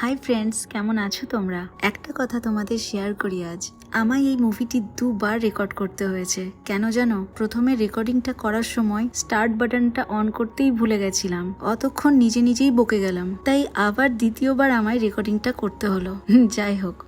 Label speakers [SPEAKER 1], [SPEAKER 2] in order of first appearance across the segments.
[SPEAKER 1] Hi friends কেমন আছো তোমরা? একটা কথা তোমাদের শেয়ার করি আজ। আমায় এই মুভিটি দুবার রেকর্ড করতে হয়েছে। কেন জানো? প্রথমে রেকর্ডিংটা করার সময় স্টার্ট বাটনটা অন করতেই ভুলে গেছিলাম। অতক্ষণ নিজে নিজেই বকে গেলাম। তাই আবার দ্বিতীয়বার আমায় রেকর্ডিংটা করতে হলো। যাই হোক।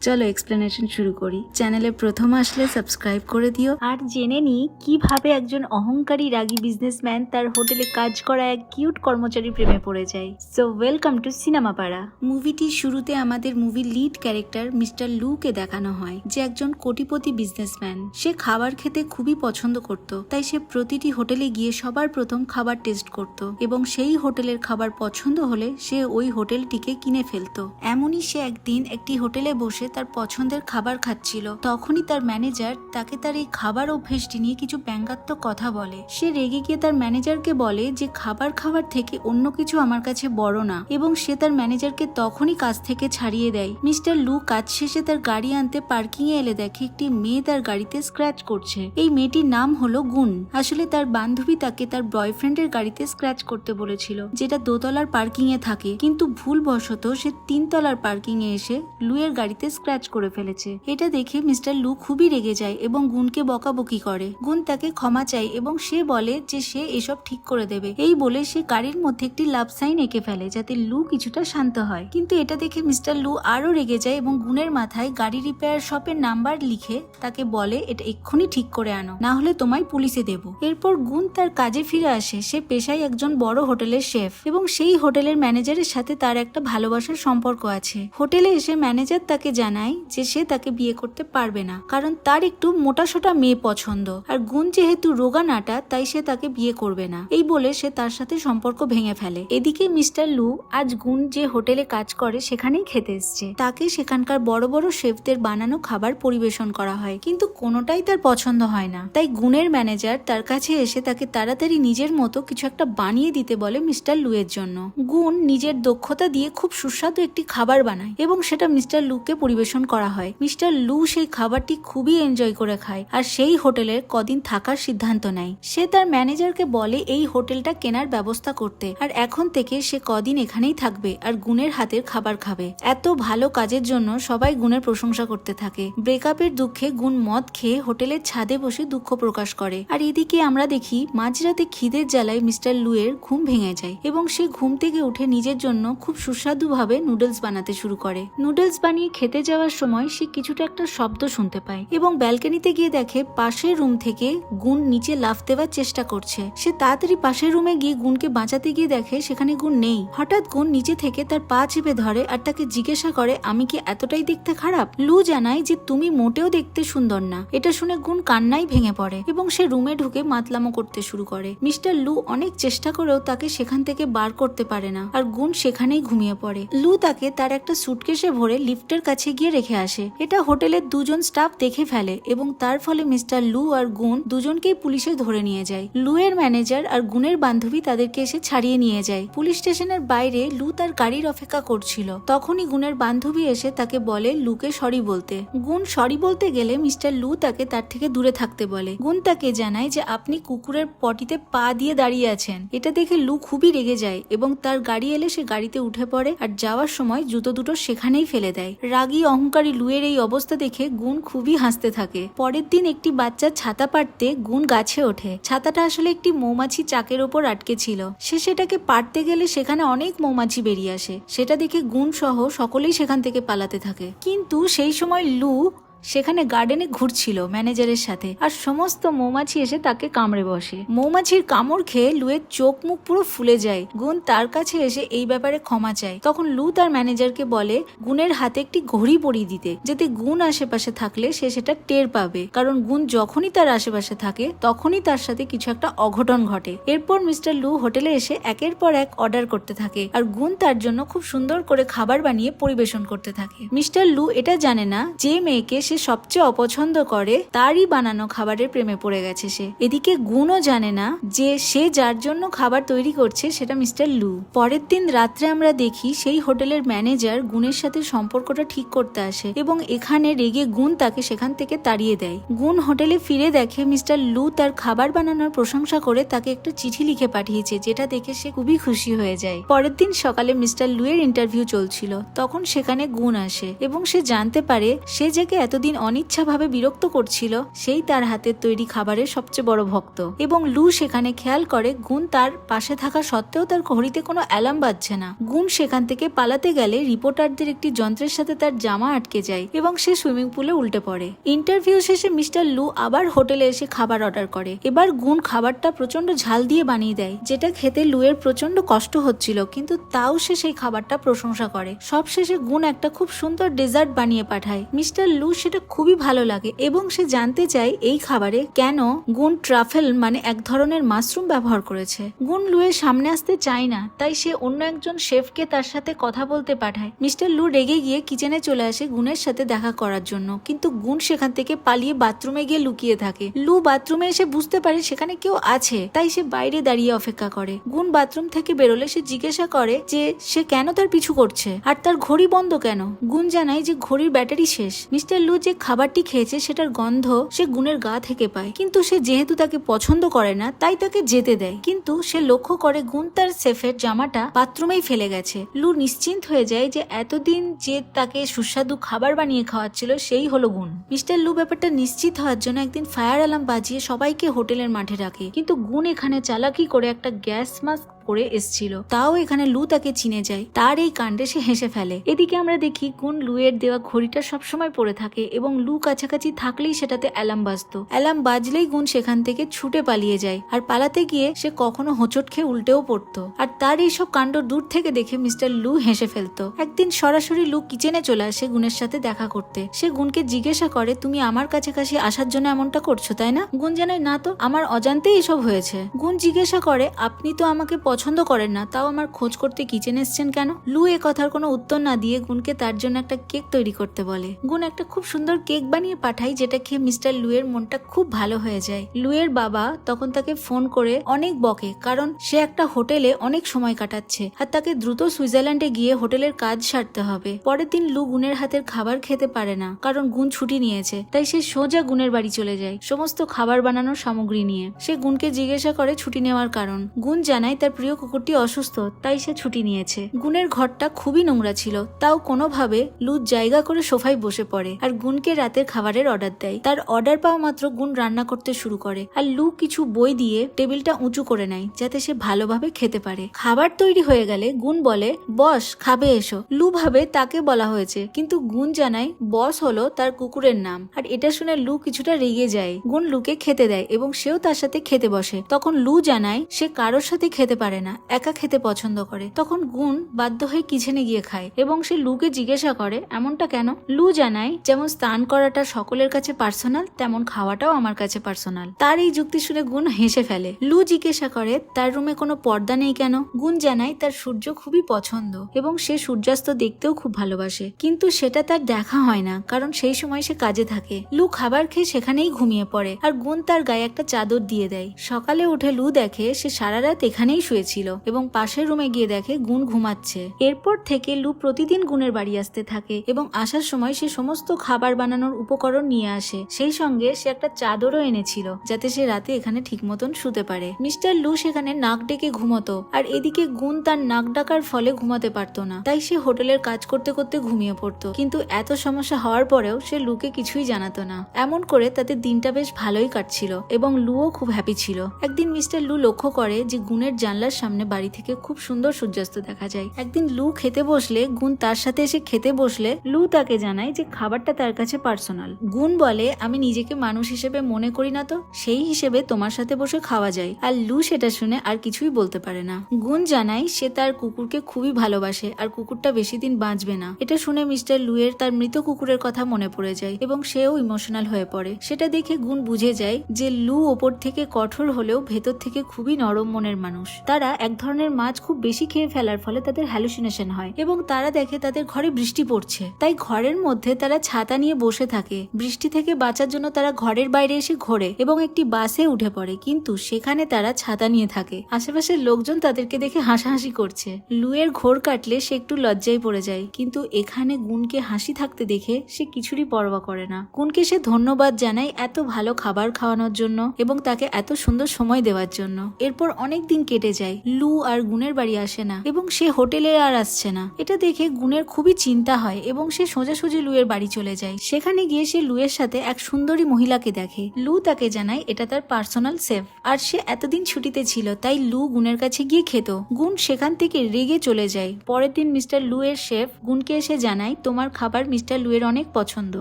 [SPEAKER 1] চলো এক্সপ্লেনেশন শুরু করি। চ্যানেলে প্রথম আসলে সাবস্ক্রাইব করে দিও। আর জেনে নি কীভাবে একজন অহংকারী রাগী বিজনেসম্যান তার হোটেলে কাজ করা এক কিউট কর্মচারী প্রেমে পড়ে যায়। সো ওয়েলকাম টু সিনেমা পাড়া মুভিটির শুরুতে আমাদের মুভির লিড ক্যারেক্টার মিস্টার লুকে দেখানো হয়। যে একজন কোটিপতি বিজনেসম্যান সে খাবার খেতে খুবই পছন্দ করত, তাই সে প্রতিটি হোটেলে গিয়ে সবার প্রথম খাবার টেস্ট করত এবং সেই হোটেলের খাবার পছন্দ হলে সে ওই হোটেলটিকে কিনে ফেলতো। এমনই সে একদিন একটি হোটেলে বসে তার পছন্দের খাবার খাচ্ছিল। তখনই তার ম্যানেজার তাকে তার এই খাবার অভ্যেসটি নিয়ে কিছু ব্যঙ্গাত্মক কথা বলে। সে রেগে গিয়ে তার ম্যানেজারকে বলে যে, খাবার খাবার থেকে অন্য কিছু আমার কাছে বড় না। এবং সে তার ম্যানেজারকে তখনই কাজ থেকে ছাড়িয়ে দেয়। মিস্টার লু কাজ শেষে তার গাড়ি আনতে পার্কিং এ এলে দেখে একটি মেয়ে তার গাড়িতে স্ক্র্যাচ করছে। এই মেয়েটির নাম হলো গুন আসলে তার বান্ধবী তাকে তার বয়ফ্রেন্ডের গাড়িতে স্ক্র্যাচ করতে বলেছিল, যেটা দোতলার পার্কিং এ থাকে। কিন্তু ভুলবশত সে তিনতলার পার্কিং এ এসে লুয়ের গাড়িতে স্ক্র্যাচ করে ফেলেছে। এটা দেখে মিস্টার লু খুবই রেগে যায় এবং গুনকে বকাবকি করে। গুন তাকে ক্ষমা চায় এবং সে বলে যে সে এসব ঠিক করে দেবে। এই বলে সে গাড়ির মধ্যে একটি লাভ সাইন এঁকে ফেলে, যাতে লু কিছুটা শান্ত হয়। কিন্তু এটা দেখে মিস্টার লু আরও রেগে যায় এবং গুনের মাথায় গাড়ি রিপেয়ার শপের নাম্বার লিখে তাকে বলে, এটা এক্ষুনি ঠিক করে আনো, না হলে তোমায় পুলিশে দেব। এরপর গুন তার কাজে ফিরে আসে। সে পেশায় একজন বড় হোটেলের শেফ এবং সেই হোটেলের ম্যানেজারের সাথে তার একটা ভালোবাসার সম্পর্ক আছে। হোটেলে এসে ম্যানেজার তাকে জানায় যে সে তাকে বিয়ে করতে পারবে না, কারণ তার একটু মোটাসোটা মেয়ে পছন্দ। আর গুণ যেহেতু রোগা নাটা তাই সে তাকে বিয়ে করবে না। এই বলে সে তার সাথে সম্পর্ক ভেঙে ফেলে। এদিকে মিস্টার লু আজ গুণ যে হোটেলে কাজ করে, সেখানেই খেতে এসছে। তাকে সেখানকার বড় বড় শেফদের বানানো খাবার পরিবেশন করা হয়, কিন্তু কোনোটাই তার পছন্দ হয় না। তাই গুণের ম্যানেজার তার কাছে এসে তাকে তাড়াতাড়ি নিজের মতো কিছু একটা বানিয়ে দিতে বলে মিস্টার লুয়ের জন্য। গুণ নিজের দক্ষতা দিয়ে খুব সুস্বাদু একটি খাবার বানায় এবং সেটা মিস্টার লুকে পরিবেশন করা হয়। মিস্টার লু সেই খাবারটি খুবই এনজয় করে খায় আর সেই হোটেলের কদিন থাকার সিদ্ধান্ত নেয়। সে তার ম্যানেজারকে বলে, এই হোটেলটা কেনার ব্যবস্থা করতে। আর এখন থেকে সে কদিন এখানেই থাকবে আর গুণের হাতের খাবার খাবে। এত ভালো কাজের জন্য সবাই গুণের প্রশংসা করতে থাকে। ব্রেকআপের দুঃখে গুণ মদ খেয়ে হোটেলের ছাদে বসে দুঃখ প্রকাশ করে। আর এদিকে আমরা দেখি, মাঝরাতে খিদের জ্বালায় মিস্টার লুয়ের ঘুম ভেঙে যায় এবং সে ঘুম থেকে উঠে নিজের জন্য খুব সুস্বাদুভাবে নুডলস বানাতে শুরু করে। নুডলস বানিয়ে খেতে যাওয়ার সময় সে কিছুটা একটা শব্দ শুনতে পায় এবং ব্যালকনিতে গিয়ে দেখে পাশের রুম থেকে গুণ নিচে লাফ দেওয়ার চেষ্টা করছে। সে তাড়াতাড়ি পাশের রুমে গিয়ে গুণকে বাঁচাতে গিয়ে দেখে সেখানে গুণ নেই। হঠাৎ গুণ নিচে থেকে তার পা চেপে ধরে আর তাকে জিজ্ঞাসা করে, আমি কি এতটাই দেখতে খারাপ? লু জানায় যে তুমি মোটেও দেখতে সুন্দর না। এটা শুনে গুণ কান্নাই ভেঙে পড়ে এবং সে রুমে ঢুকে মাতলামো করতে শুরু করে। মিস্টার লু অনেক চেষ্টা করেও তাকে সেখান থেকে বার করতে পারে না আর গুণ সেখানেই ঘুমিয়ে পড়ে। লু তাকে তার একটা সুটকেসে ভরে লিফটের কাছে গিয়ে রেখে আসে। এটা হোটেলের দুজন স্টাফ দেখে ফেলে এবং তার ফলে মিস্টার লু আর গুণ দুজনকেই পুলিশে ধরে নিয়ে যায়। লু এর ম্যানেজার আর গুণের বান্ধবী তাদেরকে এসে ছাড়িয়ে নিয়ে যায়। পুলিশ স্টেশনের বাইরে লু তার গাড়ির অপেক্ষা করছিল। তখনই গুণের বান্ধবী এসে তাকে বলে, লুকে সরি বলতে। গুণ সরি বলতে গেলে মিস্টার লু তাকে তার থেকে দূরে থাকতে বলে। গুণ তাকে জানায় যে আপনি কুকুরের পটিতে পা দিয়ে দাঁড়িয়ে আছেন। এটা দেখে লু খুবই রেগে যায় এবং তার গাড়ি এলে সে গাড়িতে উঠে পড়ে আর যাওয়ার সময় জুতো দুটো সেখানেই ফেলে দেয়। রাগী অহংকারী লুয়ের এই অবস্থা দেখে গুণ খুবই হাসতে থাকে। পরের দিন একটি বাচ্চা ছাতা পাড়তে গুণ গাছে ওঠে। ছাতাটা আসলে একটি মৌমাছি চাকের ওপর আটকে ছিল। সে সেটাকে পারতে গেলে সেখানে অনেক মৌমাছি বেরিয়ে আসে। সেটা দেখে গুণ সহ সকলেই সেখান থেকে পালাতে থাকে। কিন্তু সেই সময় লু tahu সেখানে গার্ডেনে ঘুরছিল ম্যানেজারের সাথে। আর সমস্ত মৌমাছি এসে তাকে কামড়ে বসে। মৌমাছির কামড় খেয়ে লুয়ের চোখ মুখ পুরো ফুলে যায়। গুণ তার কাছে এসে এই ব্যাপারে ক্ষমা চায়। তখন লু তার ম্যানেজারকে বলে, গুণের হাতে একটি ঘড়ি পরিয়ে দিতে। যাতে গুণ আশেপাশে থাকলে সে সেটা টের পাবে। কারণ গুণ যখনই তার আশেপাশে থাকে, তখনই তার সাথে কিছু একটা অঘটন ঘটে। এরপর মিস্টার লু হোটেলে এসে একের পর এক অর্ডার করতে থাকে। আর গুণ তার জন্য খুব সুন্দর করে খাবার বানিয়ে পরিবেশন করতে থাকে। মিস্টার লু এটা জানে না যে মেয়েকে সে সে সবচেয়ে অপছন্দ করে, তারই বানানো খাবারের প্রেমে পড়ে গেছে সে। এদিকে গুণও জানে না যে সে যার জন্য খাবার তৈরি করছে সেটা মিস্টার লু। পরের দিন রাত্রে আমরা দেখি সেই হোটেলের ম্যানেজার গুণের সাথে সম্পর্কটা ঠিক করতে আসে এবং এখানে রেগে গুণ তাকে সেখান থেকে তাড়িয়ে দেয়। গুণ হোটেলে ফিরে দেখে মিস্টার লু তার খাবার বানানোর প্রশংসা করে তাকে একটা চিঠি লিখে পাঠিয়েছে, যেটা দেখে সে খুবই খুশি হয়ে যায়। পরের দিন সকালে মিস্টার লু এর ইন্টারভিউ চলছিল, তখন সেখানে গুণ আসে এবং সে জানতে পারে সে যাকে এতদিন অনিচ্ছাভাবে বিরক্ত করছিল, সেই তার হাতের তৈরি খাবারের সবচেয়ে বড় ভক্ত। এবং লু সেখানে খেয়াল করে, গুণ তার পাশে থাকা সত্ত্বেও তার ঘড়িতে কোনো অ্যালার্ম বাজছে না। গুণ সেখান থেকে পালাতে গেলে রিপোর্টারদের একটি যন্ত্রের সাথে তার জামা আটকে যায় এবং সে সুইমিং পুলে উল্টে পড়ে। ইন্টারভিউ শেষে মিস্টার লু আবার হোটেলে এসে খাবার অর্ডার করে। এবার গুণ খাবারটা প্রচণ্ড ঝাল দিয়ে বানিয়ে দেয়, যেটা খেতে লুয়ের প্রচণ্ড কষ্ট হচ্ছিল, কিন্তু তাও সে সেই খাবারটা প্রশংসা করে। সব শেষে গুণ একটা খুব সুন্দর ডেজার্ট বানিয়ে পাঠায়। মিস্টার লু সেটা খুবই ভালো লাগে এবং সে জানতে চায় এই খাবারে কেন গুণ ট্রাফেল মানে এক ধরনের মাশরুম ব্যবহার করেছে। গুণ লুয়ের সামনে আসতে চায় না, তাই সে অন্য একজন শেফকে তার সাথে কথা বলতে পাঠায়। মিস্টার লু রেগে গিয়ে কিচেনে চলে আসে গুণের সাথে দেখা করার জন্য, কিন্তু গুণ সেখান থেকে পালিয়ে বাথরুমে গিয়ে লুকিয়ে থাকে। লু বাথরুমে এসে বুঝতে পারে সেখানে কেউ আছে, তাই সে বাইরে দাঁড়িয়ে অপেক্ষা করে। গুণ বাথরুম থেকে বেরোলে সে জিজ্ঞাসা করে যে, সে কেন তার পিছু করছে? আর তার ঘড়ি বন্ধ কেন? গুণ জানায় যে ঘড়ির ব্যাটারি শেষ। মিস্টার লু যে খাবারটি খেয়েছে সেটার গন্ধ সে গুণের গা থেকে পায়। কিন্তু সে যেহেতু তাকে পছন্দ করে না, তাই তাকে যেতে দেয়। কিন্তু সে লক্ষ্য করে গুণ তার সেফের জামাটা বাথরুমেই ফেলে গেছে। লু নিশ্চিন্ত হয়ে যায় যে এতদিন যে তাকে সুস্বাদু খাবার বানিয়ে খাওয়াচ্ছিল সেই হলো গুণ। মিস্টার লু ব্যাপারটা নিশ্চিত হওয়ার জন্য একদিন ফায়ার অ্যালার্ম বাজিয়ে সবাইকে হোটেলের মাঠে রাখে কিন্তু গুণ এখানে চালাকি করে একটা গ্যাস মাস্ক পরে এসছিল। তাও এখানে লু তাকে চিনে যায়। তার এই কাণ্ডে সে হেসে ফেলে। এদিকে আমরা দেখি গুণ লুয়ের দেওয়া ঘড়িটা সবসময় পড়ে থাকে এবং লু কাছাকাছি থাকলেই সেটাতে অ্যালার্ম বাজতো। অ্যালার্ম বাজলেই গুণ সেখান থেকে ছুটে পালিয়ে যায়। আর পালাতে গিয়ে সে কখনো হোঁচট খেয়ে উল্টেও পড়তো। আর তার এইসব কাণ্ড দূর থেকে দেখে মিস্টার লু হেসে ফেলতো। একদিন সরাসরি লু কিচেনে চলে আসে গুণের সাথে দেখা করতে। সে গুণকে জিজ্ঞাসা করে, তুমি আমার কাছাকাছি আসার জন্য এমনটা করছ, তাই না? গুণ জানায়, না তো, আমার অজান্তেই এসব হয়েছে। গুণ জিজ্ঞাসা করে, আপনি তো আমাকে পছন্দ করেন না, তাও আমার খোঁজ করতে কিচেন এসছেন কেন? লু এ কথার কোনো উত্তর না দিয়ে গুণকে তার জন্য একটা কেক তৈরি করতে বলে। গুণ একটা খুব সুন্দর কেক বানিয়ে পাঠায় যেটা খেয়ে মিস্টার লুয়ের মনটা খুব ভালো হয়ে যায়। লুয়ের বাবা তখন তাকে ফোন করে অনেক বকে, কারণ সে একটা হোটেলে অনেক সময় কাটাচ্ছে আর তাকে দ্রুত সুইজারল্যান্ডে গিয়ে হোটেলের কাজ সারতে হবে। পরের দিন লু গুণের হাতের খাবার খেতে পারে না, কারণ গুণ ছুটি নিয়েছে, তাই সে সোজা গুণের বাড়ি চলে যায়, সমস্ত খাবার বানানোর সামগ্রী নিয়ে। সে গুণকে জিজ্ঞাসা করে ছুটি নেওয়ার কারণ। গুণ জানায় তার প্রিয় কুকুরটি অসুস্থ, তাই সে ছুটি নিয়েছে। গুণের ঘরটা খুবই নোংরা ছিল, তাও কোনোভাবে লুজ জায়গা করে সোফায় বসে পড়ে আর গুণকে রাতের খাবারের অর্ডার দেয়। তার অর্ডার পাওয়া মাত্র গুণ রান্না করতে শুরু করে আর লু কিছু বই দিয়ে টেবিলটা উঁচু করে নেয়, যাতে সে ভালোভাবে খেতে পারে। খাবার তৈরি হয়ে গেলে গুণ বলে, বস, খাবে এসো। লু ভাবে, তাকে বলা হয়েছে। কিন্তু গুণ জানায়, বস হলো তার কুকুরের নাম। আর এটা শুনে লু কিছুটা রেগে যায়। গুণ লুকে খেতে দেয় এবং সেও তার সাথে খেতে বসে। তখন লু জানায়, সে কারোর সাথে খেতে পারে না, একা খেতে পছন্দ করে। তখন গুণ বাধ্য হয়ে কিচেনে গিয়ে খায় এবং সে লুকে জিজ্ঞাসা করে, এমনটা কেন? লু জানায়, যেমন স্নান করাটা সকলের কাছে পার্সোনাল, তেমন খাওয়াটাও আমার কাছে পার্সোনাল। তার এই যুক্তি শুনে গুণ হেসে ফেলে। লু জিজ্ঞাসা করে, তার রুমে কোনো পর্দা নেই কেন? গুণ জানায়, তার সূর্য খুবই পছন্দ এবং সে সূর্যাস্ত দেখতেও খুব ভালোবাসে। কিন্তু সেটা তার দেখা হয় না, কারণ সেই সময় সে কাজে থাকে। লু খাবার খেয়ে সেখানেই ঘুমিয়ে পড়ে। আর গুণ তার গায়ে একটা চাদর দিয়ে দেয়। সকালে উঠে লু দেখে, সে সারা রাত এখানেই শুয়েছিল এবং পাশের রুমে গিয়ে দেখে গুণ ঘুমাচ্ছে। এরপর থেকে লু প্রতিদিন গুণের বাড়ি আসতে থাকে এবং আসার সময় সে সমস্ত খাবার বানানোর উপকরণ নিয়ে আসে। সেই সঙ্গে সে একটা চাদরও এনেছিল, যাতে সে রাতে এখানে ঠিক মতন শুতে পারে। মিস্টার লু সেখানে নাক ডেকে ঘুমতো, আর এদিকে গুণ তার নাক ডাকার ফলে ঘুমাতে পারতো না। তাই সে হোটেলের কাজ করতে করতে ঘুমিয়ে পড়তো, কিন্তু এত সমস্যা হওয়ার পরেও সে লুকে কিছুই জানাতো না। এমন করে তাদের দিনটা বেশ ভালোই কাটছিল এবং লুও খুব হ্যাপি ছিল। একদিন মিস্টার লু লক্ষ্য করে যে গুণের জানলার সামনে বাড়ি থেকে খুব সুন্দর সূর্যাস্ত দেখা যায়। একদিন লু খেতে বসলে, গুণ তার সাথে এসে খেতে বসলে, লু তাকে জানায় যে খাবারটা তার কাছে পার্সোনাল। গুণ বলে, আমি নিজেকে মানুষ হিসেবে মনে করি না তো, সেই হিসেবে তোমার সাথে বসে খাওয়া যায়। আর লু সেটা শুনে আর কিছুই বলতে পারে না। গুণ জানায়, সে তার কুকুরকে খুবই ভালোবাসে আর কুকুরটা বেশি দিন বাঁচবে না। এটা শুনে মিস্টার লুয়ের তার মৃত কুকুরের কথা মনে পড়ে যায় এবং সেও ইমোশনাল হয়ে পড়ে। সেটা দেখে গুণ বুঝে যায় যে লু ওপর থেকে কঠোর হলেও ভেতর থেকে খুবই নরম মনের মানুষ। তার তারা এক ধরনের মাছ খুব বেশি খেয়ে ফেলার ফলে তাদের হ্যালুসিনেশন হয় এবং তারা দেখে তাদের ঘরে বৃষ্টি পড়ছে। তাই ঘরের মধ্যে তারা ছাতা নিয়ে বসে থাকে। বৃষ্টি থেকে বাঁচার জন্য তারা ঘরের বাইরে এসে ঘোরে এবং একটি বাসে উঠে পড়ে, কিন্তু সেখানে তারা ছাতা নিয়ে থাকে। আশেপাশের লোকজন তাদেরকে দেখে হাসাহাসি করছে। লুয়ের ঘোর কাটলে সে একটু লজ্জায় পড়ে যায়, কিন্তু এখানে গুনকে হাসি থাকতে দেখে সে কিছুরই পরোয়া করে না। গুনকে সে ধন্যবাদ জানায় এত ভালো খাবার খাওয়ানোর জন্য এবং তাকে এত সুন্দর সময় দেওয়ার জন্য। এরপর অনেক দিন কেটে যায়। লু আর গুনের বাড়ি আসে না এবং সে হোটেলে আর আসছে না। এটা দেখে গুনের খুবই চিন্তা হয় এবং সে সোজাসুজি লুয়ের বাড়ি চলে যায়। সেখানে গিয়ে সে লুয়ের সাথে এক সুন্দরী মহিলাকে দেখে। লু তাকে জানায়, এটা তার পার্সোনাল সেফ আর সে এতদিন ছুটিতে ছিল, তাই লু গুনের কাছে গিয়ে খেত। গুণ সেখান থেকে রেগে চলে যায়। পরের দিন মিস্টার লু এর শেফ গুনকে এসে জানায়, তোমার খাবার মিস্টার লু এর অনেক পছন্দ।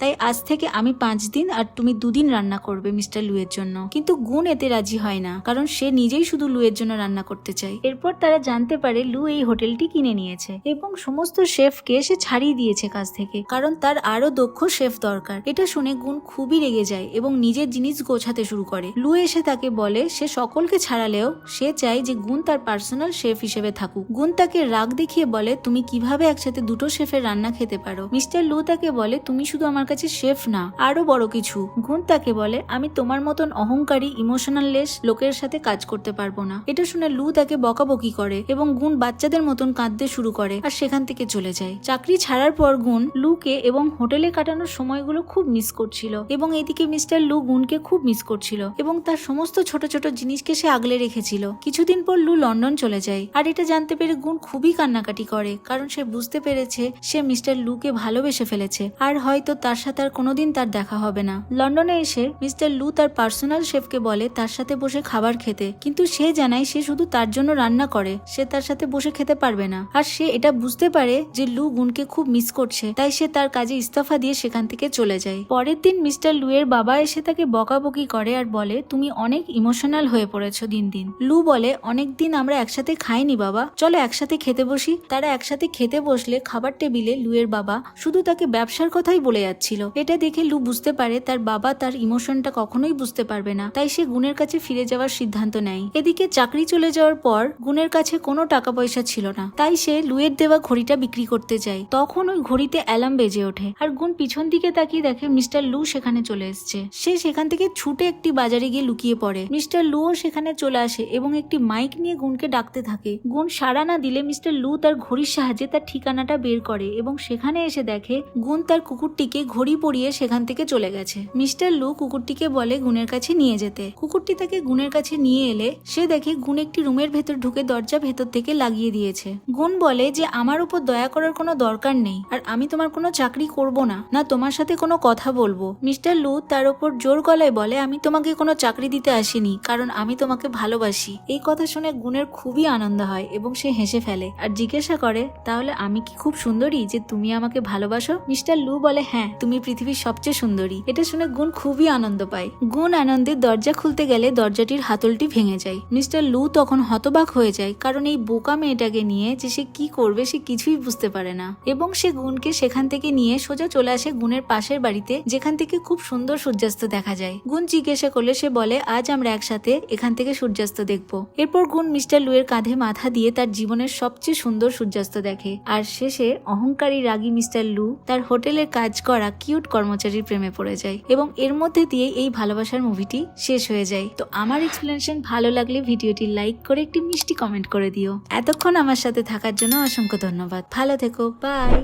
[SPEAKER 1] তাই আজ থেকে আমি পাঁচ দিন আর তুমি দুদিন রান্না করবে মিস্টার লু এর জন্য। কিন্তু গুণ এতে রাজি হয় না, কারণ সে নিজেই শুধু লু এর জন্য রান্না করতে চায় এরপর তারা জানতে পারে লু এই হোটেলটি কিনে নিয়েছে এবং সমস্ত শেফকে সে ছাড়িয়ে দিয়েছে কাজ থেকে, কারণ তার আরও দক্ষ শেফ দরকার। এটা শুনে গুণ খুবই রেগে যায় এবং নিজের জিনিস গোছাতে শুরু করে। লু এসে তাকে বলে, সে সকলকে ছাড়ালেও সে চায় যে গুণ তার পার্সোনাল শেফ হিসেবে থাকুক। গুন তাকে রাগ দেখিয়ে বলে, তুমি কীভাবে একসাথে দুটো শেফের রান্না খেতে পারো? মিস্টার লু তাকে বলে, তুমি শুধু আমার কাছে শেফ না আরও বড় কিছু। গুন তাকে বলে, আমি তোমার মতন অহংকারী, ইমোশনাল লেস লোকের সাথে কাজ করতে পারব না। এটা শুনে লু তাকে বকাবকি করে এবং গুণ বাচ্চাদের মতন কাঁদতে শুরু করে আর সেখান থেকে চলে যায়। চাকরি ছাড়ার পর গুন লুকে এবং হোটেলে কাটানোর সময়গুলো খুব মিস করছিল এবং এদিকে মিস্টার লু গুনকে খুব মিস করছিল এবং তার সমস্ত ছোট ছোট জিনিসকে সে আগলে রেখেছিল। কিছুদিন পর লু লন্ডন চলে যায়। আর এটা জানতে পেরে গুণ খুবই কান্নাকাটি করে কারণ সে বুঝতে পেরেছে সে মিস্টার লুকে ভালোবেসে ফেলেছে আর হয়তো তার সাথে আর কোনোদিন তার দেখা হবে না। লন্ডনে এসে মিস্টার লু তার পার্সোনাল শেফকে বলে তার সাথে বসে খাবার খেতে। কিন্তু সে জানায় সে শুধু তার জন্য রান্না করে, সে তার সাথে বসে খেতে পারবে না। আর সে এটা বুঝতে পারে যে লু গুনকে খুব মিস করছে, তাই সে তার কাজে ইস্তফা দিয়ে সেখান থেকে চলে যায়। পরের দিন মিস্টার লু এর বাবা এসে তাকে বকাবকি করে আর বলে, তুমি অনেক ইমোশনাল হয়ে পড়েছো দিন দিন। লু বলে, অনেক দিন আমরা একসাথে খাইনি বাবা। চলো একসাথে খেতে বসি। তারা একসাথে খেতে বসলে খাবার টেবিলে লুয়ের বাবা শুধু তাকে ব্যবসার কথাই বলে যাচ্ছিল। এটা দেখে লু বুঝতে পারে তার বাবা তার ইমোশনটা কখনোই বুঝতে পারবে না, তাই সে গুণের কাছে ফিরে যাওয়ার সিদ্ধান্ত নেয়। এদিকে চাকরি চলে যাওয়ার পর গুণের কাছে কোনো টাকা পয়সা ছিল না। তাই সে লুয়ের দেওয়া ঘড়িটা বিক্রি করতে যায়। তখন ওই ঘড়িতে অ্যালার্ম বেজে ওঠে আর গুণ পিছন দিকে তাকিয়ে দেখে মিস্টার লু সেখানে চলে এসছে। সে সেখান থেকে ছুটে একটি বাজারে গিয়ে লুকিয়ে পড়ে। মিস্টার লুও সেখানে চলে আসে এবং একটি মাইক নিয়ে গুণকে ডাকতে থাকে। গুণ সাড়া না দিলে মিস্টার লু তার ঘড়ির সাহায্যে তার ঠিকানাটা বের করে এবং সেখানে এসে দেখে গুণ তার কুকুরটিকে ঘড়ি পরিয়ে সেখান থেকে চলে গেছে। মিস্টার লু কুকুরটিকে বলে গুণের কাছে নিয়ে যেতে। কুকুরটি তাকে গুণের কাছে নিয়ে এলে সে দেখে গুণ একটি রুমের ভেতর ঢুকে দরজা ভেতর থেকে লাগিয়ে দিয়েছে। গুণ বলে যে আমার উপর দয়া করার কোনো দরকার নেই, আর আমি তোমার কোনো চাকরি করব না না তোমার সাথে কোনো কথা বলব। মিস্টার লু তার উপর জোর গলায় বলে, আমি তোমাকে কোনো চাকরি দিতে আসিনি, কারণ আমি তোমাকে ভালোবাসি। এই কথা শুনে গুণের খুবই আনন্দ হয় এবং সে হেসে ফেলে। আর জিজ্ঞাসা করে, তাহলে আমি কি খুব সুন্দরী যে তুমি আমাকে ভালোবাসো? মিস্টার লু বলে হ্যাঁ তুমি পৃথিবীর সবচেয়ে সুন্দরী। এটা শুনে গুণ খুবই আনন্দ পায়। গুণ আনন্দে দরজা খুলতে গেলে দরজাটির হাতলটি ভেঙে যায়। মিস্টার লু তখন হতবাক হয়ে যায়, কারণ এই বোকা মেয়েটাকে নিয়ে যে সে কি করবে সে কিছুই বুঝতে পারে না। এবং সে গুণকে সেখান থেকে নিয়ে সোজা চলে আসে গুণের পাশের বাড়িতে, যেখান থেকে খুব সুন্দর সূর্যাস্ত দেখা যায়। গুণ জিজ্ঞাসা করলে সে বলে, আজ আমরা একসাথে এখান থেকে সূর্যাস্ত দেখব। এরপর গুণ মিস্টার লুয়ের কাঁধে মাথা দিয়ে তার জীবনের সবচেয়ে সুন্দর সূর্যাস্ত দেখে। আর শেষে অহংকারী রাগী মিস্টার লু তার হোটেলে কাজ করা কিউট কর্মচারীর প্রেমে পড়ে যায় এবং এর মধ্যে দিয়ে এই ভালোবাসার মুভিটি শেষ হয়ে যায়। তো আমার এক্সপ্লেনেশন ভালো লাগলে ভিডিওটি লাইক করে একটি মিষ্টি কমেন্ট করে দিও। এতক্ষণ আমার সাথে থাকার জন্য অসংখ্য ধন্যবাদ। ভালো থেকো বাই